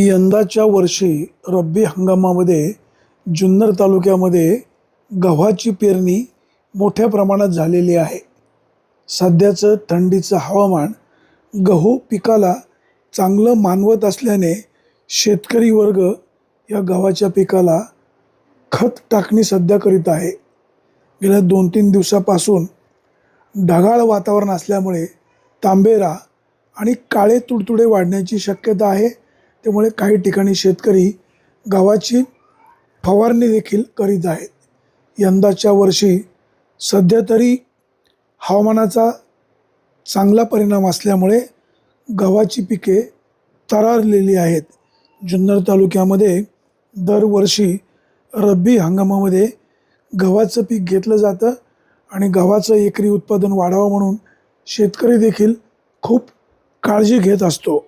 यंदाच्या वर्षी रब्बी हंगामामध्ये जुन्नर तालुक्यामध्ये गव्हाची पेरणी मोठ्या प्रमाणात झालेली आहे. सध्याचं थंडीचं हवामान गहू पिकाला चांगलं मानवत असल्याने शेतकरी वर्ग या गव्हाच्या पिकाला खत टाकणी सध्या करीत आहे. गेल्या दोन तीन दिवसापासून ढगाळ वातावरण असल्यामुळे तांबेरा आणि काळे तुडतुडे वाढण्याची शक्यता आहे. त्यामुळे काही ठिकाणी शेतकरी गव्हाची फवारणी देखील करीत आहेत. यंदाच्या वर्षी सध्या तरी हवामानाचा चांगला परिणाम असल्यामुळे गव्हाची पिके तरारलेली आहेत. जुन्नर तालुक्यामध्ये दरवर्षी रब्बी हंगामामध्ये गव्हाचं पीक घेतलं जातं आणि गव्हाचं एकरी उत्पादन वाढावं म्हणून शेतकरी देखील खूप काळजी घेत असतो.